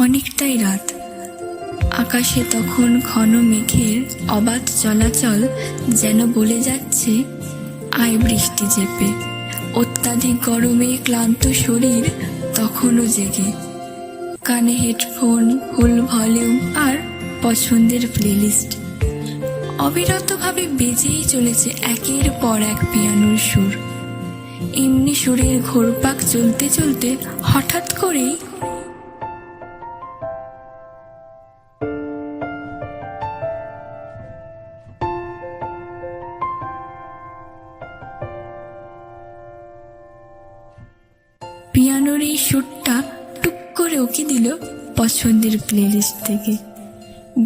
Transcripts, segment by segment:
অনেকটাই রাত। আকাশে তখন ঘন মেঘের অবাধ চলাচল যেন বলে যাচ্ছে, আয় বৃষ্টি চেপে অত্যাধিক গরমে ক্লান্ত শরীর তখনও জেগে। কানে হেডফোন, ফুল ভলিউম আর পছন্দের প্লেলিস্ট। অবিরতভাবে বেজেই চলেছে একের পর এক পিয়ানোর সুর। এমনি সুরের ঘোরপাক চলতে চলতে হঠাৎ করেই পিয়ানোর এই সুরটা টুক করে ওকে দিল পছন্দের প্লেলিস্ট থেকে।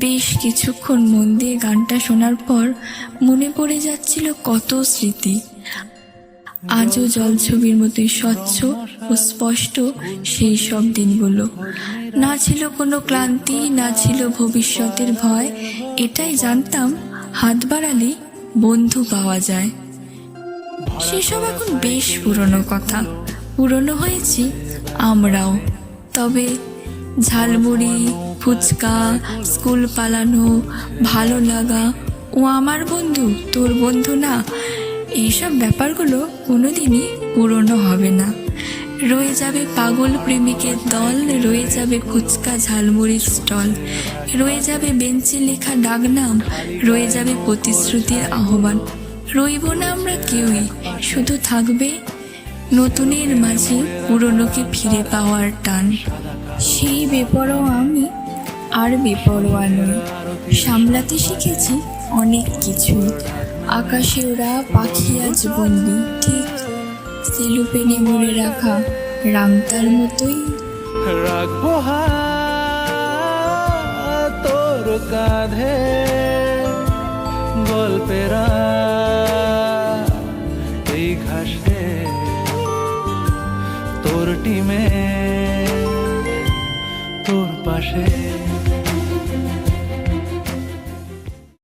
বেশ কিছুক্ষণ মন দিয়ে গানটা শোনার পর মনে পড়ে যাচ্ছিল কত স্মৃতি। আজও জলছবির মতোই স্বচ্ছ ও স্পষ্ট সেই সব দিনগুলো। না ছিল কোনো ক্লান্তি, না ছিল ভবিষ্যতের ভয়, এটাই জানতাম হাত বাড়ালে বন্ধু পাওয়া যায়। সেসব এখন বেশ পুরনো কথা। পুরনো হয়েছি আমরাও। তবে ঝালমুড়ি, ফুচকা, স্কুল পালানো, ভালো লাগা, ও আমার বন্ধু, তোর বন্ধু না, এইসব ব্যাপারগুলো কোনোদিনই পুরনো হবে না। রয়ে যাবে পাগল প্রেমিকের দল, রয়ে যাবে ফুচকা ঝালমুড়ির স্টল, রয়ে যাবে বেঞ্চে লেখা ডাকনাম, রয়ে যাবে প্রতিশ্রুতির আহ্বান। রইব না আমরা কেউই, শুধু থাকবে নতুনের মাঝে পুরনোকে ফিরে পাওয়ার টান। সেই বেপরোয়া আমি আর বেপরোয়া নই। সামলাতে শিখেছি অনেক কিছু। আকাশে ওরা পাখি আজ বন্দি। ঠিক সেলুপেনে মুড়ে রাখা রাংতার মতোই। তোর কাঁধে। গল্পেরা টিমে তোর পাশে।